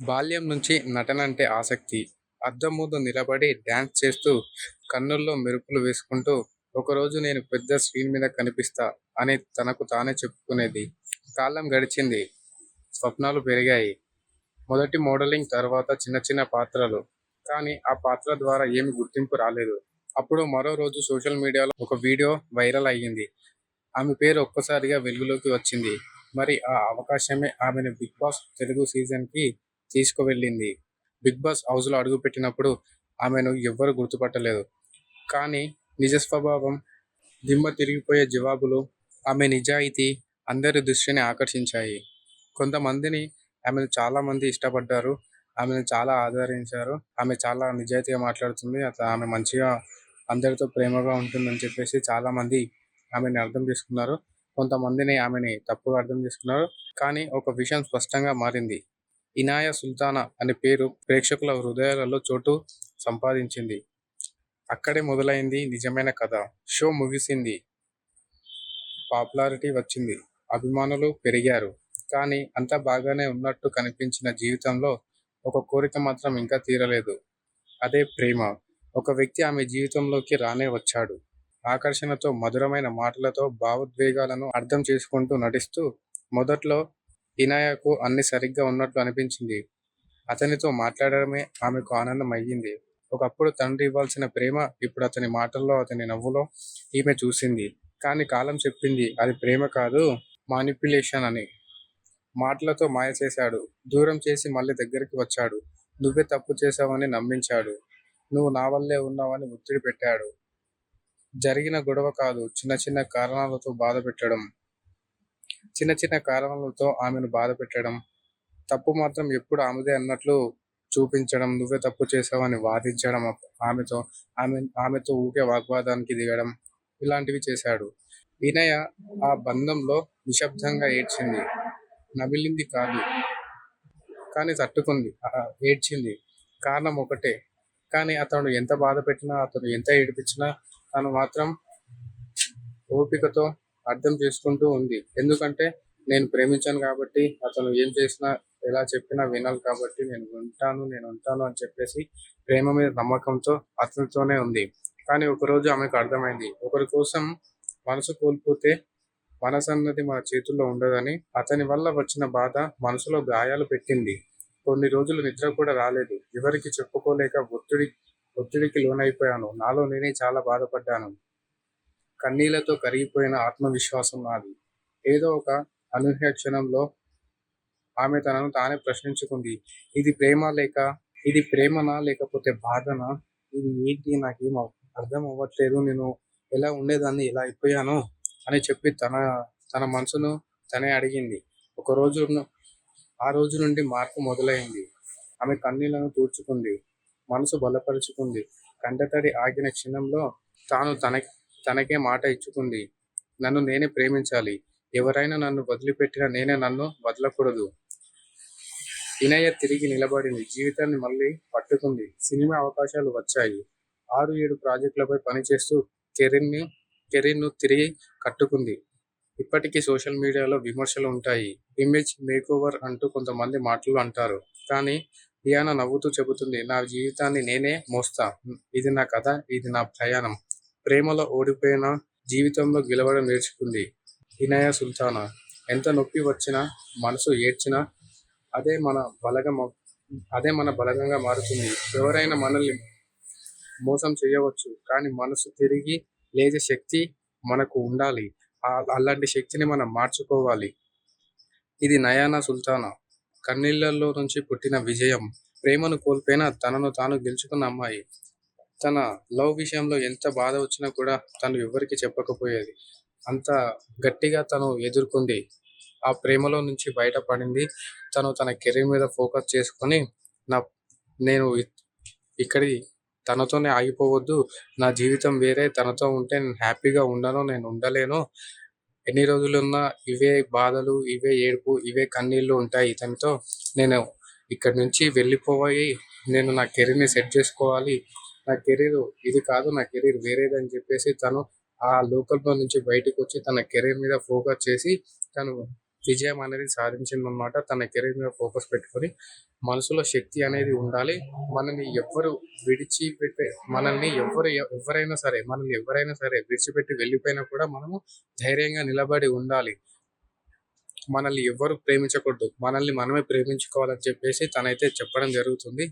బాల్యం నుంచి నటన అంటే ఆసక్తి. అద్దం ముందు నిలబడి డ్యాన్స్ చేస్తూ, కన్నుల్లో మెరుపులు వేసుకుంటూ 'ఒకరోజు నేను పెద్ద స్క్రీన్ మీద కనిపిస్తా' అని తనకు తానే చెప్పుకునేది. కాలం గడిచింది. స్వప్నాలు పెరిగాయి. మొదటి మోడలింగ్, తర్వాత చిన్న చిన్న పాత్రలు. కానీ ఆ పాత్ర ద్వారా ఏమి గుర్తింపు రాలేదు. అప్పుడు మరో రోజు సోషల్ మీడియాలో ఒక వీడియో వైరల్ అయ్యింది. ఆమె పేరు ఒక్కసారిగా వెలుగులోకి వచ్చింది. మరి ఆ అవకాశమే ఆమెను 'బిగ్ బాస్' తెలుగు సీజన్కి తీసుకువెళ్ళింది 'బిగ్ బాస్' హౌస్లో అడుగుపెట్టినప్పుడు ఆమెను ఎవ్వరూ గుర్తుపట్టలేదు. కానీ నిజ స్వభావం, దిమ్మ తిరిగిపోయే జవాబులు, ఆమె నిజాయితీ అందరి దృష్టిని ఆకర్షించాయి. కొంతమందిని ఆమెను చాలామంది ఇష్టపడ్డారు. ఆమెను చాలా ఆదరించారు. ఆమె చాలా నిజాయితీగా మాట్లాడుతుంది. ఆమె మంచిగా అందరితో ప్రేమగా ఉంటుందని చెప్పేసి చాలామంది ఆమెని అర్థం చేసుకున్నారు. కొంతమందిని ఆమెని తప్పుగా అర్థం చేసుకున్నారు. కానీ ఒక విషయం స్పష్టంగా మారింది. ఇనాయ సుల్తానా అనే పేరు ప్రేక్షకుల హృదయాలలో చోటు సంపాదించింది. అక్కడే మొదలైంది నిజమైన కథ. షో ముగిసింది. పాపులారిటీ వచ్చింది. అభిమానులు పెరిగారు. కానీ అంత బాగానే ఉన్నట్టు కనిపించిన జీవితంలో ఒక కోరిక మాత్రం ఇంకా తీరలేదు. అదే ప్రేమ. ఒక వ్యక్తి ఆమె జీవితంలోకి రానే వచ్చాడు. ఆకర్షణతో, మధురమైన మాటలతో భావోద్వేగాలను అర్థం చేసుకుంటూ నటిస్తూ మొదట్లో ఇనాయకు అన్ని సరిగ్గా ఉన్నట్లు అనిపించింది. అతనితో మాట్లాడడమే ఆమెకు ఆనందం అయ్యింది. ఒకప్పుడు తండ్రి ఇవ్వాల్సిన ప్రేమ ఇప్పుడు అతని మాటల్లో, అతని నవ్వులో ఈమె చూసింది. కానీ కాలం చెప్పింది అది ప్రేమ కాదు మానిప్యులేషన్ అని. మాటలతో మాయ చేశాడు. దూరం చేసి మళ్ళీ దగ్గరికి వచ్చాడు. నువ్వే తప్పు చేశావని నమ్మించాడు. నువ్వు నా వల్లే ఉన్నావని ఒత్తిడి పెట్టాడు. జరిగిన గొడవ కాదు చిన్న చిన్న కారణాలతో బాధపెట్టడం. చిన్న చిన్న కారణాలతో ఆమెను బాధపెట్టడం. తప్పు మాత్రం ఎప్పుడు ఆమెదే అన్నట్లు చూపించడం. నువ్వే తప్పు చేసావని వాదించడం ఆమెతో. ఆమె ఆమెతో ఊకే వాగ్వాదానికి దిగడం. ఇలాంటివి చేశాడు. వినయ ఆ బంధంలో నిశ్శబ్దంగా ఏడ్చింది. నమిలింది కాదు. కానీ తట్టుకుంది. ఏడ్చింది. కారణం ఒకటే కానీ అతను ఎంత బాధపెట్టినా, అతను ఎంత ఏడిపించినా తను మాత్రం ఓపికతో అర్థం చేసుకుంటూ ఉంది. ఎందుకంటే నేను ప్రేమించాను కాబట్టి, అతను ఏం చేసినా, ఎలా చెప్పినా వినాలి కాబట్టి నేను ఉంటాను నేను ఉంటాను అని చెప్పేసి ప్రేమ మీద నమ్మకంతో అతనితోనే ఉంది. కానీ ఒకరోజు ఆమెకు అర్థమైంది. ఒకరి కోసం మనసు కోల్పోతే మనసన్నది మన చేతుల్లో ఉండదని. అతని వల్ల వచ్చిన బాధ మనసులో గాయాలు పెట్టింది. కొన్ని రోజులు నిద్ర కూడా రాలేదు. ఎవరికి చెప్పుకోలేక ఒత్తిడి ఒత్తిడికి లోనైపోయాను. నాలో నేనే చాలా బాధపడ్డాను. కన్నీళ్ళతో కరిగిపోయిన ఆత్మవిశ్వాసం నాది. ఏదో ఒక అనూహ్య క్షణంలో ఆమె తనను తానే ప్రశ్నించుకుంది. ఇది ప్రేమ లేక ఇది ప్రేమనా లేకపోతే బాధనా? ఇది ఏంటి నాకేం అర్థం అవ్వట్లేదు. నేను ఎలా ఉండేదాన్ని ఇలా అయిపోయాను అని చెప్పి తన తన మనసును తనే అడిగింది. ఒకరోజు ఆ రోజు నుండి మార్పు మొదలైంది. ఆమె కన్నీళ్ళను తూర్చుకుంది మనసు బలపరుచుకుంది. కంటతడి ఆగిన క్షణంలో తాను తనకి తనకే మాట ఇచ్చుకుంది. నన్ను నేనే ప్రేమించాలి. ఎవరైనా నన్ను వదిలిపెట్టినా నేనే నన్ను వదలకూడదు. ఇనయ తిరిగి నిలబడింది. జీవితాన్ని మళ్ళీ పట్టుకుంది. సినిమా అవకాశాలు వచ్చాయి. ఆరు ఏడు ప్రాజెక్టులపై పనిచేస్తూ కెరీర్ను తిరిగి కట్టుకుంది. ఇప్పటికీ సోషల్ మీడియాలో విమర్శలు ఉంటాయి. ఇమేజ్ మేకోవర్ అంటూ కొంతమంది మాటలు అంటారు. కానీ డియానా నవ్వుతూ చెబుతుంది నా జీవితాన్ని నేనే మోస్తా. ఇది నా కథ. ఇది నా ప్రయాణం. ప్రేమలో ఓడిపోయినా జీవితంలో గెలవడం నేర్చుకుంది ఇనయ సుల్తానా. ఎంత నొప్పి వచ్చినా, మనసు ఏడ్చినా అదే మన బలగం అదే మన బలగంగా మారుతుంది. ఎవరైనా మనల్ని మోసం చేయవచ్చు. కానీ మనసు తిరిగి లేచే శక్తి మనకు ఉండాలి. అలాంటి శక్తిని మనం మార్చుకోవాలి. ఇది నయానా సుల్తానా కన్నీళ్ళలో నుంచి పుట్టిన విజయం. ప్రేమను కోల్పోయినా తనను తాను గెలుచుకున్న అమ్మాయి. తన లవ్ విషయంలో ఎంత బాధ వచ్చినా కూడా తను ఎవరికి చెప్పకపోయేది. అంత గట్టిగా తను ఎదుర్కొంది. ఆ ప్రేమలో నుంచి బయటపడింది తను తన కెరీర్ మీద ఫోకస్ చేసుకొని నా నేను ఇక్కడి తనతోనే ఆగిపోవద్దు. నా జీవితం వేరే. తనతో ఉంటే నేను హ్యాపీగా ఉండను. నేను ఉండలేను. ఎన్ని రోజులున్నా ఇవే బాధలు, ఇవే ఏడుపు, ఇవే కన్నీళ్ళు ఉంటాయి ఇతనితో. నేను ఇక్కడి నుంచి వెళ్ళిపోయి నేను నా కెరీర్ని సెట్ చేసుకోవాలి. నా కెరీర్ ఇది కాదు. నా కెరీర్ వేరేది అని చెప్పేసి తను ఆ లోకంలో నుంచి బయటకు వచ్చి తన కెరీర్ మీద ఫోకస్ చేసి తను విజయం అనేది సాధించిందనమాట. తన కెరీర్ మీద ఫోకస్ పెట్టుకొని, మనసులో శక్తి అనేది ఉండాలి. మనల్ని ఎవ్వరు విడిచిపెట్టే మనల్ని ఎవ్వరు ఎవరైనా సరే, మనల్ని ఎవరైనా సరే విడిచిపెట్టి వెళ్ళిపోయినా కూడా మనము ధైర్యంగా నిలబడి ఉండాలి. మనల్ని ఎవ్వరు ప్రేమించకూడదు. మనల్ని మనమే ప్రేమించుకోవాలని చెప్పేసి తనైతే చెప్పడం జరుగుతుంది.